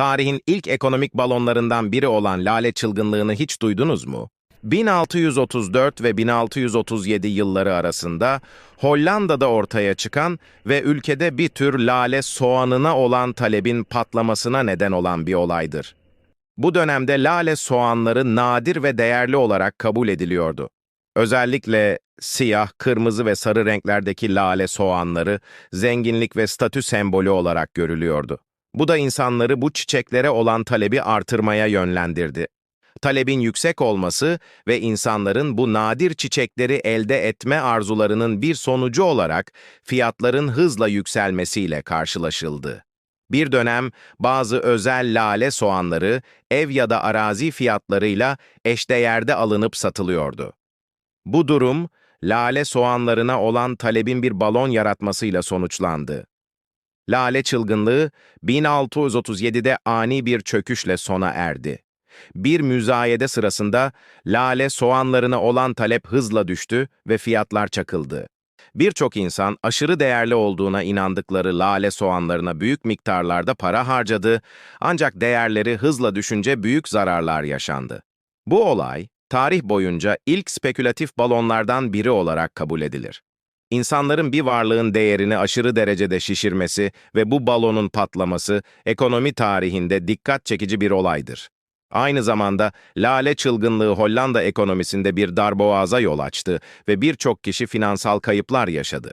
Tarihin ilk ekonomik balonlarından biri olan lale çılgınlığını hiç duydunuz mu? 1634 ve 1637 yılları arasında Hollanda'da ortaya çıkan ve ülkede bir tür lale soğanına olan talebin patlamasına neden olan bir olaydır. Bu dönemde lale soğanları nadir ve değerli olarak kabul ediliyordu. Özellikle siyah, kırmızı ve sarı renklerdeki lale soğanları zenginlik ve statü sembolü olarak görülüyordu. Bu da insanları bu çiçeklere olan talebi artırmaya yönlendirdi. Talebin yüksek olması ve insanların bu nadir çiçekleri elde etme arzularının bir sonucu olarak fiyatların hızla yükselmesiyle karşılaşıldı. Bir dönem bazı özel lale soğanları ev ya da arazi fiyatlarıyla eşdeğerde alınıp satılıyordu. Bu durum, lale soğanlarına olan talebin bir balon yaratmasıyla sonuçlandı. Lale çılgınlığı 1637'de ani bir çöküşle sona erdi. Bir müzayede sırasında lale soğanlarına olan talep hızla düştü ve fiyatlar çakıldı. Birçok insan aşırı değerli olduğuna inandıkları lale soğanlarına büyük miktarlarda para harcadı ancak değerleri hızla düşünce büyük zararlar yaşandı. Bu olay, tarih boyunca ilk spekülatif balonlardan biri olarak kabul edilir. İnsanların bir varlığın değerini aşırı derecede şişirmesi ve bu balonun patlaması ekonomi tarihinde dikkat çekici bir olaydır. Aynı zamanda lale çılgınlığı Hollanda ekonomisinde bir darboğaza yol açtı ve birçok kişi finansal kayıplar yaşadı.